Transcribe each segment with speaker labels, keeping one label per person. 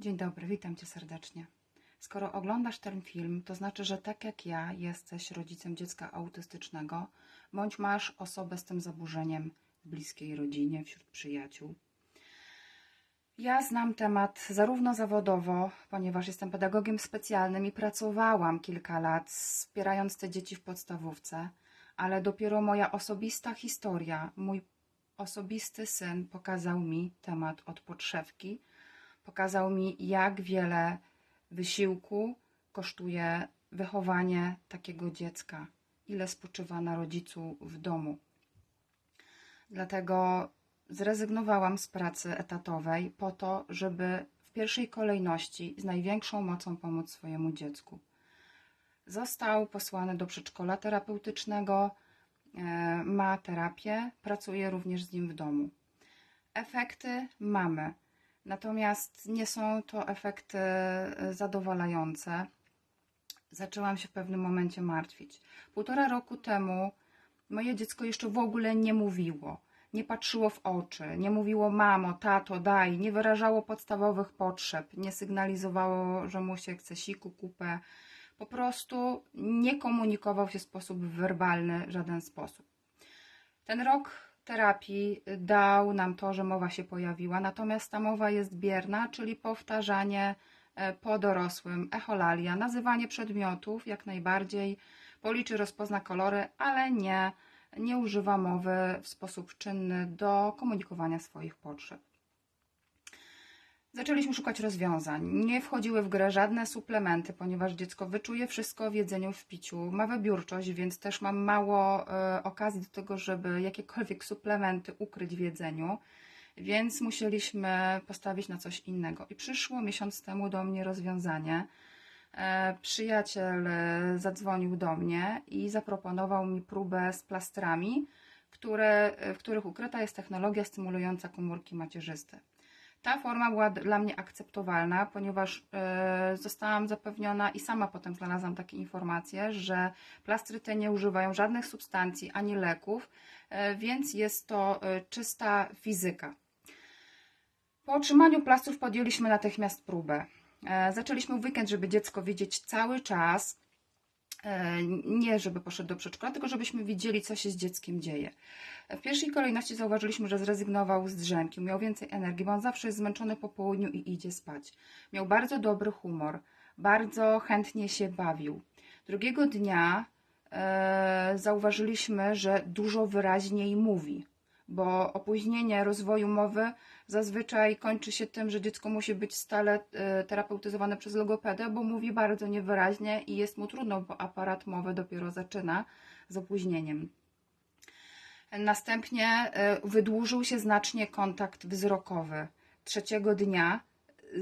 Speaker 1: Dzień dobry, witam cię serdecznie. Skoro oglądasz ten film, to znaczy, że tak jak ja jesteś rodzicem dziecka autystycznego, bądź masz osobę z tym zaburzeniem w bliskiej rodzinie, wśród przyjaciół. Ja znam temat zarówno zawodowo, ponieważ jestem pedagogiem specjalnym i pracowałam kilka lat wspierając te dzieci w podstawówce, ale dopiero moja osobista historia, mój osobisty syn pokazał mi temat od podszewki, pokazał mi, jak wiele wysiłku kosztuje wychowanie takiego dziecka, ile spoczywa na rodzicu w domu. Dlatego zrezygnowałam z pracy etatowej po to, żeby w pierwszej kolejności z największą mocą pomóc swojemu dziecku. Został posłany do przedszkola terapeutycznego, e, ma terapię, pracuję również z nim w domu. Efekty mamy, natomiast nie są to efekty e, zadowalające. Zaczęłam się w pewnym momencie martwić. Półtora roku temu moje dziecko jeszcze w ogóle nie mówiło, nie patrzyło w oczy, nie mówiło mamo, tato, daj, nie wyrażało podstawowych potrzeb, nie sygnalizowało, że mu się chce siku, kupę. Po prostu nie komunikował się w sposób werbalny w żaden sposób. Ten rok terapii dał nam to, że mowa się pojawiła, natomiast ta mowa jest bierna, czyli powtarzanie e, po dorosłym, echolalia, nazywanie przedmiotów jak najbardziej, policzy, rozpozna kolory, ale nie, nie używa mowy w sposób czynny do komunikowania swoich potrzeb. Zaczęliśmy szukać rozwiązań. Nie wchodziły w grę żadne suplementy, ponieważ dziecko wyczuje wszystko w jedzeniu, w piciu. Ma wybiórczość, więc też mam mało e, okazji do tego, żeby jakiekolwiek suplementy ukryć w jedzeniu. Więc musieliśmy postawić na coś innego. I przyszło miesiąc temu do mnie rozwiązanie. E, przyjaciel e, zadzwonił do mnie i zaproponował mi próbę z plastrami, które, w których ukryta jest technologia stymulująca komórki macierzyste. Ta forma była dla mnie akceptowalna, ponieważ e, zostałam zapewniona i sama potem znalazłam takie informacje, że plastry te nie używają żadnych substancji ani leków, e, więc jest to e, czysta fizyka. Po otrzymaniu plastrów podjęliśmy natychmiast próbę. Zaczęliśmy w weekend, żeby dziecko widzieć cały czas. E, Nie, żeby poszedł do przedszkola, tylko żebyśmy widzieli, co się z dzieckiem dzieje. W pierwszej kolejności zauważyliśmy, że zrezygnował z drzemki, miał więcej energii, bo on zawsze jest zmęczony po południu i idzie spać. Miał bardzo dobry humor, bardzo chętnie się bawił. Drugiego dnia e, zauważyliśmy, że dużo wyraźniej mówi, bo opóźnienie rozwoju mowy zazwyczaj kończy się tym, że dziecko musi być stale e, terapeutyzowane przez logopedę, bo mówi bardzo niewyraźnie i jest mu trudno, bo aparat mowy dopiero zaczyna z opóźnieniem. Następnie e, wydłużył się znacznie kontakt wzrokowy. Trzeciego dnia,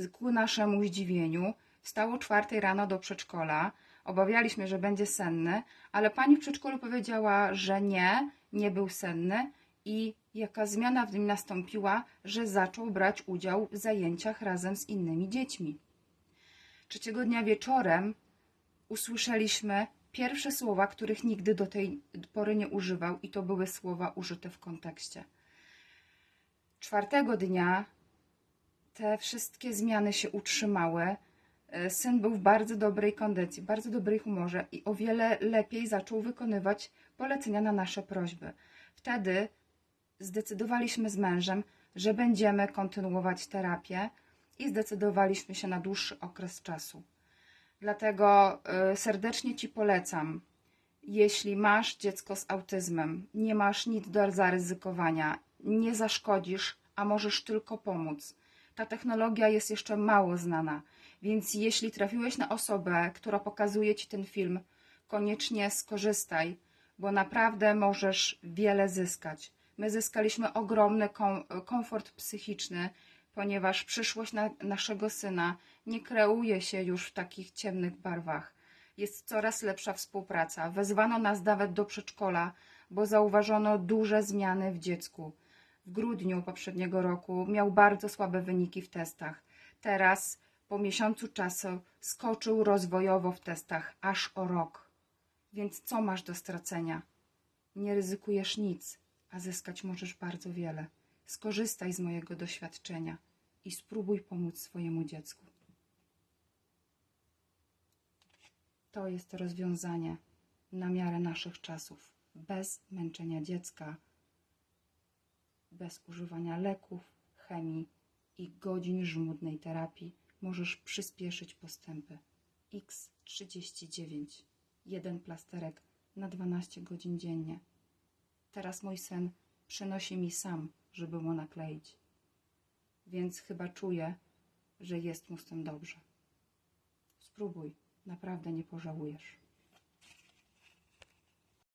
Speaker 1: e, ku naszemu zdziwieniu, wstał o czwartej rano do przedszkola. Obawialiśmy, że będzie senny, ale pani w przedszkolu powiedziała, że nie, nie był senny i jaka zmiana w nim nastąpiła, że zaczął brać udział w zajęciach razem z innymi dziećmi. Trzeciego dnia wieczorem usłyszeliśmy pierwsze słowa, których nigdy do tej pory nie używał, i to były słowa użyte w kontekście. Czwartego dnia te wszystkie zmiany się utrzymały. E, Syn był w bardzo dobrej kondycji, bardzo dobrej humorze i o wiele lepiej zaczął wykonywać polecenia na nasze prośby. Wtedy zdecydowaliśmy z mężem, że będziemy kontynuować terapię i zdecydowaliśmy się na dłuższy okres czasu. Dlatego y, serdecznie Ci polecam, jeśli masz dziecko z autyzmem, nie masz nic do zaryzykowania, nie zaszkodzisz, a możesz tylko pomóc. Ta technologia jest jeszcze mało znana, więc jeśli trafiłeś na osobę, która pokazuje Ci ten film, koniecznie skorzystaj, bo naprawdę możesz wiele zyskać. My zyskaliśmy ogromny kom- komfort psychiczny, ponieważ przyszłość na, naszego syna nie kreuje się już w takich ciemnych barwach. Jest coraz lepsza współpraca. Wezwano nas nawet do przedszkola, bo zauważono duże zmiany w dziecku. W grudniu poprzedniego roku miał bardzo słabe wyniki w testach. Teraz, po miesiącu czasu, skoczył rozwojowo w testach aż o rok. Więc co masz do stracenia? Nie ryzykujesz nic, a zyskać możesz bardzo wiele. Skorzystaj z mojego doświadczenia i spróbuj pomóc swojemu dziecku. To jest rozwiązanie na miarę naszych czasów, bez męczenia dziecka, bez używania leków, chemii i godzin żmudnej terapii możesz przyspieszyć postępy. X39 jeden plasterek na 12 godzin dziennie. Teraz mój syn przynosi mi sam, żeby mu nakleić. Więc chyba czuję, że jest mu z tym dobrze. Spróbuj, naprawdę nie pożałujesz.